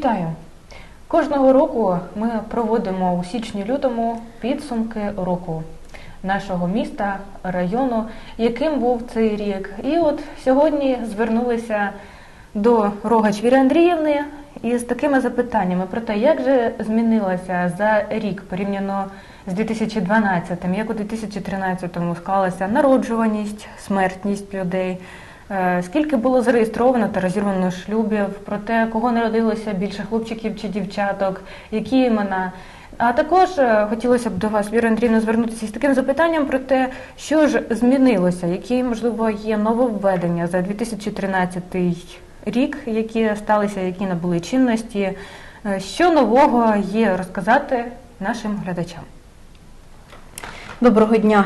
Вітаю! Кожного року ми проводимо у січні-лютому підсумки року нашого міста, району, яким був цей рік. І от сьогодні звернулися до Рогач Віри Андріївни із такими запитаннями про те, як же змінилося за рік порівняно з 2012-м, як у 2013-му склалася народжуваність, смертність людей. Е, Скільки було зареєстровано та розірвано шлюбів, про те, кого народилося більше хлопчиків чи дівчаток, які імена. А також е, хотілося б до вас, Віра Андріївна, звернутися з таким запитанням про те, що ж змінилося, які, можливо, є нововведення за 2013 рік, які сталися, які набули чинності. Е, Що нового є розказати нашим глядачам? Доброго дня,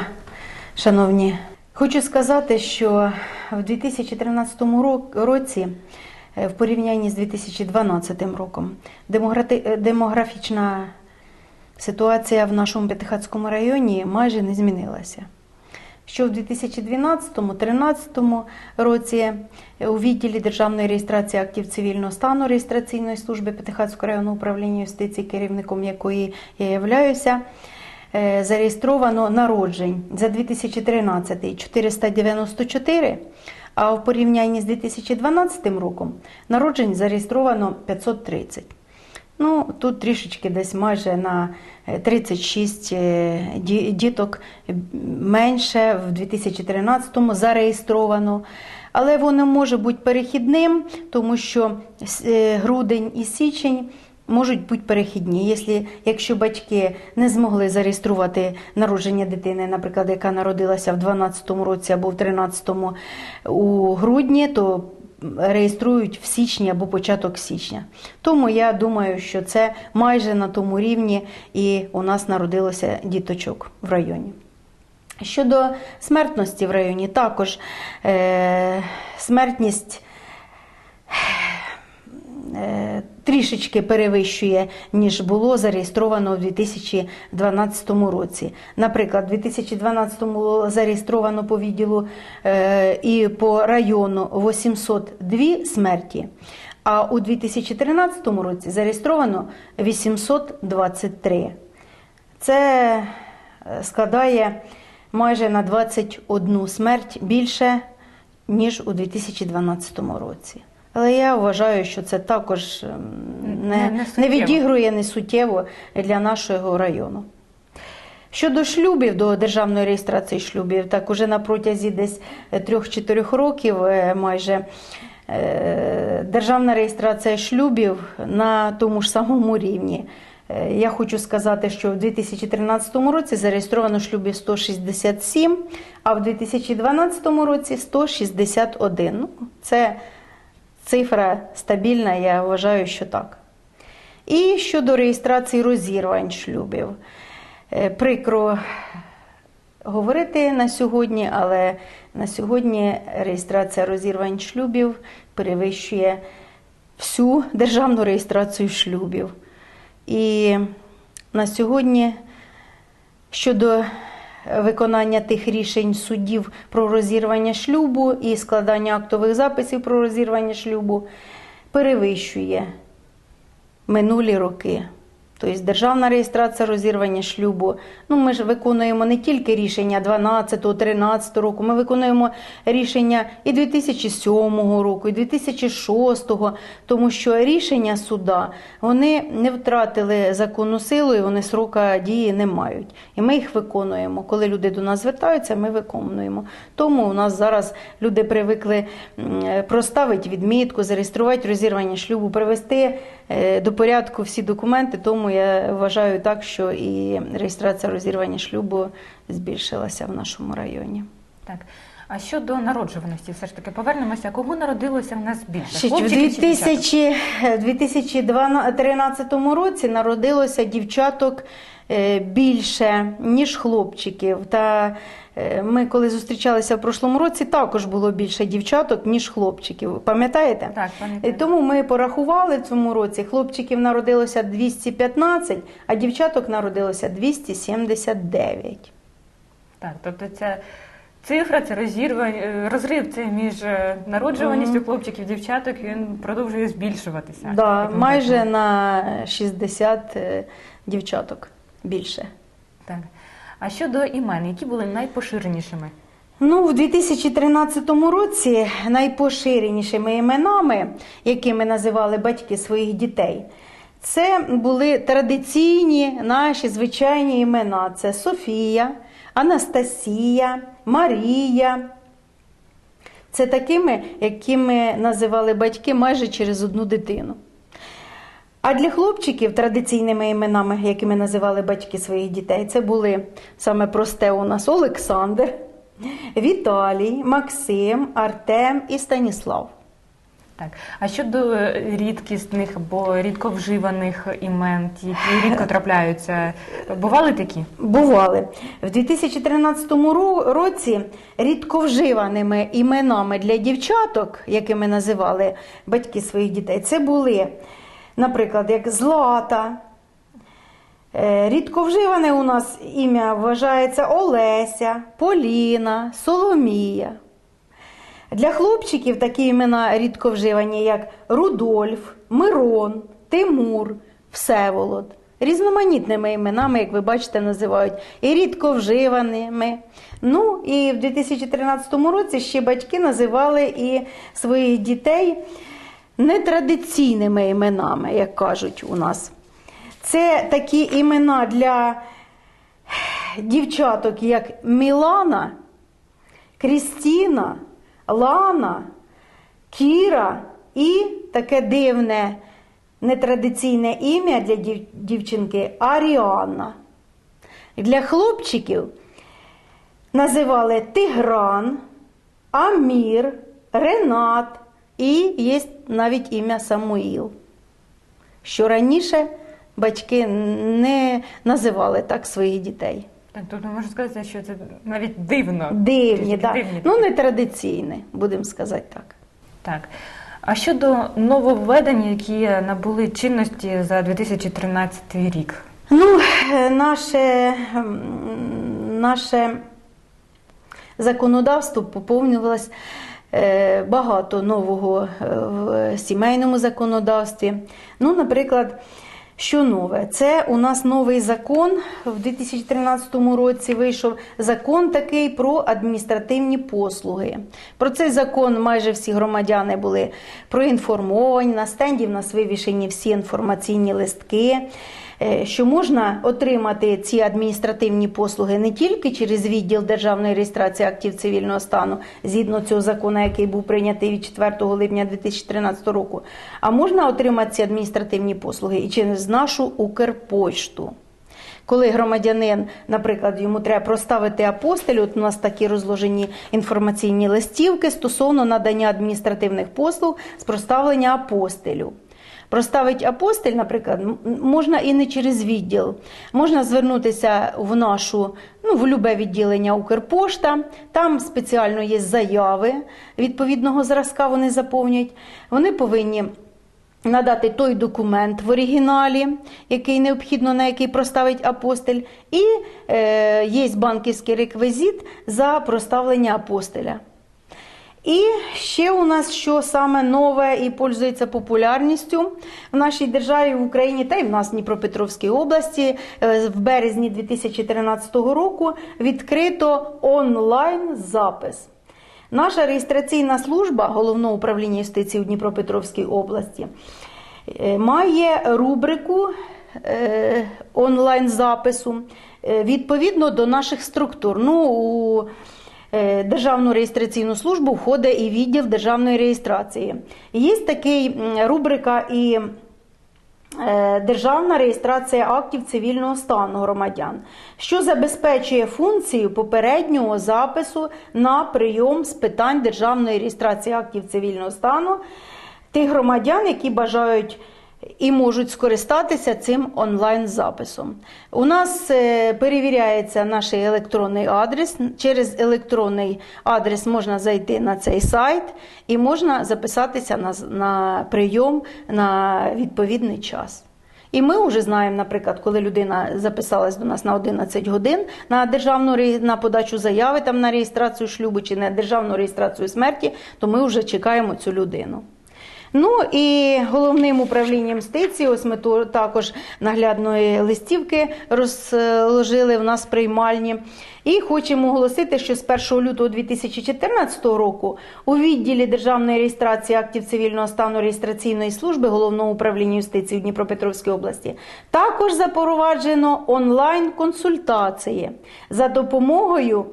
шановні. Хочу сказати, що в 2013 році, е, в порівнянні з 2012 роком, е, демографічна ситуація в нашому П'ятихатському районі майже не змінилася. Що в 2012-2013 році е, у відділі державної реєстрації актів цивільного стану реєстраційної служби П'ятихатського районного управління юстиції, керівником якої я являюся, зареєстровано народжень за 2013 494, а в порівнянні з 2012 роком народжень зареєстровано 530. Ну, тут трішечки десь майже на е, 36 е, діток менше в 2013-му зареєстровано. Але воно може бути перехідним, тому що е, грудень і січень можуть бути перехідні. Якщо, якщо батьки не змогли зареєструвати народження дитини, наприклад, яка народилася в 12-му році або в 13-му у грудні, то реєструють в січні або початок січня. Тому я думаю, що це майже на тому рівні, і у нас народилося діточок в районі. Щодо смертності в районі, також е, смертність трішечки перевищує, ніж було зареєстровано у 2012 році. Наприклад, у 2012 було зареєстровано по відділу е, і по району 802 смерті, а у 2013 році зареєстровано 823. Це е, складає майже на 21 смерть більше, ніж у 2012 році. Але я вважаю, що це також ем, Не- не, не відігрує не суттєво для нашого району. Щодо шлюбів, до державної реєстрації шлюбів, так уже на протязі десь 3-4 років е, майже е, державна реєстрація шлюбів на тому ж самому рівні. Е, Я хочу сказати, що в 2013 році зареєстровано шлюбів 167, а в 2012 році 161. Ну, це цифра стабільна, я вважаю, що так. І щодо реєстрації розірвань шлюбів. Е, Прикро говорити на сьогодні, але на сьогодні реєстрація розірвань шлюбів перевищує всю державну реєстрацію шлюбів. І на сьогодні щодо виконання тих рішень суддів про розірвання шлюбу і складання актових записів про розірвання шлюбу перевищує минулі роки. Тобто державна реєстрація розірвання шлюбу. Ну, ми ж виконуємо не тільки рішення 12-13 року, ми виконуємо рішення і 2007 року, і 2006, тому що рішення суда вони не втратили законну силу і вони срока дії не мають. І ми їх виконуємо. Коли люди до нас звертаються, ми виконуємо. Тому у нас зараз люди привикли е, проставити відмітку, зареєструвати розірвання шлюбу, привести до порядку всі документи. Тому я вважаю так, що і реєстрація розірвання шлюбу збільшилася в нашому районі. Так. А щодо народжуваності, все ж таки повернемося. Кому народилося в нас більше? 2000, в 2013 році народилося дівчаток е, більше, ніж хлопчиків. Та е, ми, коли зустрічалися в прошлому році, також було більше дівчаток, ніж хлопчиків. Пам'ятаєте? Так, пам'ятаю. Тому ми порахували в цьому році. Хлопчиків народилося 215, а дівчаток народилося 279. Так, тобто це цифра, це розірвань, е, розрив це між е, народжуваністю хлопчиків, дівчаток, він продовжує збільшуватися. Да, майже на 60 е, дівчаток більше. Так. А щодо імен, які були найпоширенішими? Ну, в 2013 році найпоширенішими іменами, якими називали батьки своїх дітей, це були традиційні наші звичайні імена: це Софія, Анастасія, Марія. Це такими, якими називали батьки майже через одну дитину. А для хлопчиків традиційними іменами, якими називали батьки своїх дітей, це були саме просте у нас Олександр, Віталій, Максим, Артем і Станіслав. Так. А щодо рідкісних або рідко вживаних імен, які рідко трапляються, бували такі? Бували в 2013 ро- році рідковживаними іменами для дівчаток, якими називали батьки своїх дітей, це були, наприклад, як Злата. Е, Рідковживане у нас ім'я вважається Олеся, Поліна, Соломія. Для хлопчиків такі імена рідко вживані, як Рудольф, Мирон, Тимур, Всеволод. Різноманітними іменами, як ви бачите, називають і рідко вживаними. Ну і в 2013 році ще батьки називали і своїх дітей нетрадиційними іменами, як кажуть у нас. Це такі імена для дівчаток, як Мілана, Крістіна, Лана, Кіра і таке дивне нетрадиційне ім'я для дів- дівчинки Аріанна. Для хлопчиків називали Тигран, Амір, Ренат і є навіть ім'я Самуїл. Що раніше батьки не називали так своїх дітей. Так, тобто можна сказати, що це навіть дивно. Дивні, да. дивні ну не традиційне, будемо сказати так. Так. А щодо нововведень, які набули чинності за 2013 рік? Ну, наше, наше законодавство поповнювалось багато нового е, в сімейному законодавстві. Ну, наприклад, що нове? Це у нас новий закон в 2013 році вийшов закон такий про адміністративні послуги. Про цей закон майже всі громадяни були проінформовані. На стенді в нас вивішені всі інформаційні листки. Е, Що можна отримати ці адміністративні послуги не тільки через відділ державної реєстрації актів цивільного стану, згідно цього закону, який був прийнятий від 4 липня 2013 року, а можна отримати ці адміністративні послуги і через нашу Укрпошту. Коли громадянин, наприклад, йому треба проставити апостиль, от у нас такі розложені інформаційні листівки стосовно надання адміністративних послуг з проставлення апостилю. Проставить апостиль, наприклад, можна і не через відділ. Можна звернутися в нашу, ну, в любе відділення Укрпошта. Там спеціально є заяви відповідного зразка, вони заповнюють. Вони повинні надати той документ в оригіналі, який необхідно, на який проставить апостиль, і е, є банківський реквізит за проставлення апостиля. І ще у нас що саме нове і пользується популярністю в нашій державі в Україні та й в нас в Дніпропетровській області е, в березні 2013 року відкрито онлайн запис. Наша реєстраційна служба Головного управління юстиції у Дніпропетровській області е, має рубрику е, онлайн запису відповідно до наших структур. Ну, у Державну реєстраційну службу входить і відділ державної реєстрації. Є такий рубрика і е, Державна реєстрація актів цивільного стану громадян, що забезпечує функцію попереднього запису на прийом з питань державної реєстрації актів цивільного стану тих громадян, які бажають і можуть скористатися цим онлайн-записом. У нас е, перевіряється наш електронний адрес. Через електронний адрес можна зайти на цей сайт і можна записатися на, на прийом на відповідний час. І ми вже знаємо, наприклад, коли людина записалась до нас на 11 годин на державну на подачу заяви там на реєстрацію шлюбу чи на державну реєстрацію смерті, то ми вже чекаємо цю людину. Ну і головним управлінням стиці, ось ми також наглядної листівки розложили в нас приймальні. І хочемо оголосити, що з 1 лютого 2014 року у відділі державної реєстрації актів цивільного стану реєстраційної служби головного управління юстиції в Дніпропетровській області також запроваджено онлайн консультації за допомогою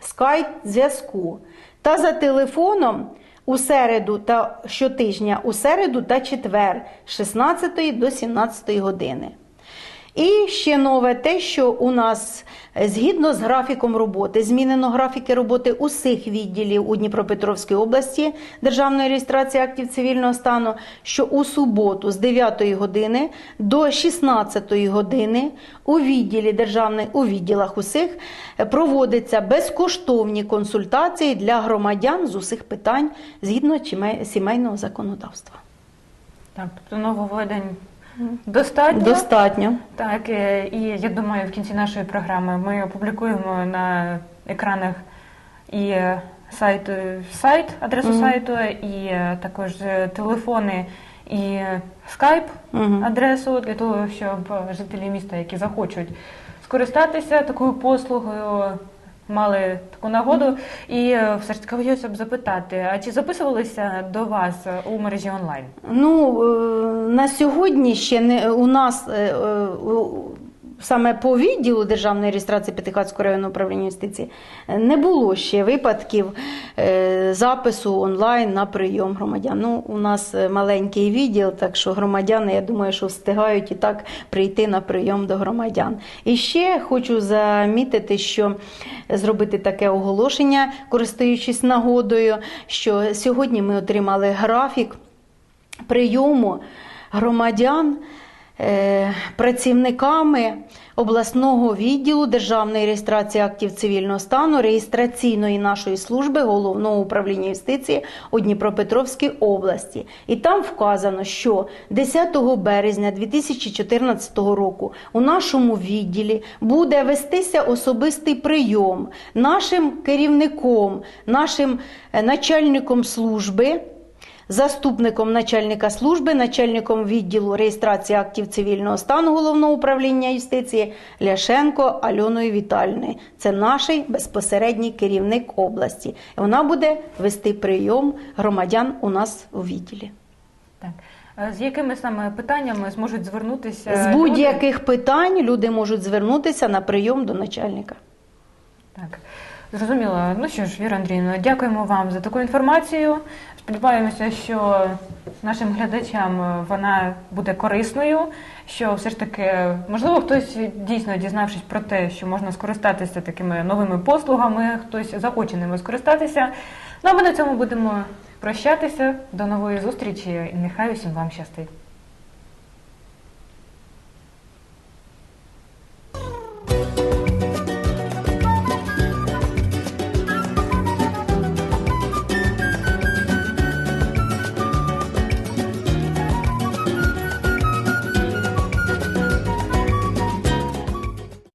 скайп-зв'язку та за телефоном у середу та щотижня у середу та четвер з 16 до 17 години. І ще нове те, що у нас е, згідно з графіком роботи, змінено графіки роботи усіх відділів у Дніпропетровській області Державної реєстрації актів цивільного стану, що у суботу з 9 години до 16 години у відділі державних у відділах усіх е, проводяться безкоштовні консультації для громадян з усіх питань згідно сімейного законодавства. Так, тобто нововведень достатньо. Достатньо. Так, е, і я думаю, в кінці нашої програми ми опублікуємо на екранах і е, сайт, е, сайт адресу Мгм. сайту, і також телефони і скайп Мгм. адресу для того, щоб жителі міста, які захочуть скористатися такою послугою, мали таку нагоду. І е, все ж таки хотілося б запитати, а чи записувалися до вас е, у мережі онлайн? Ну, е, на сьогодні ще не у нас саме по відділу Державної реєстрації П'ятихатського районного управління юстиції е, не було ще випадків е, запису онлайн на прийом громадян. Ну, у нас е, маленький відділ, так що громадяни, я думаю, що встигають і так прийти на прийом до громадян. І ще хочу замітити, що зробити таке оголошення, користуючись нагодою, що сьогодні ми отримали графік прийому громадян працівниками обласного відділу Державної реєстрації актів цивільного стану, реєстраційної нашої служби головного управління юстиції у Дніпропетровській області. І там вказано, що 10 березня 2014 року у нашому відділі буде вестися особистий прийом нашим керівником, нашим е, начальником служби заступником начальника служби, начальником відділу реєстрації актів цивільного стану головного управління юстиції Ляшенко Альоною Вітальною. Це наш безпосередній керівник області. Вона буде вести прийом громадян у нас у відділі. Так. Е, З якими саме питаннями зможуть звернутися? З будь-яких питань люди можуть звернутися на прийом до начальника. Так, зрозуміло. Ну що ж, Віра Андріївна, дякуємо вам за таку інформацію. Сподіваємося, що нашим глядачам вона буде корисною. Що все ж таки, можливо, хтось дійсно дізнавшись про те, що можна скористатися такими новими послугами, хтось захоче ними скористатися. Ну а ми на цьому будемо прощатися. До нової зустрічі і нехай усім вам щастить.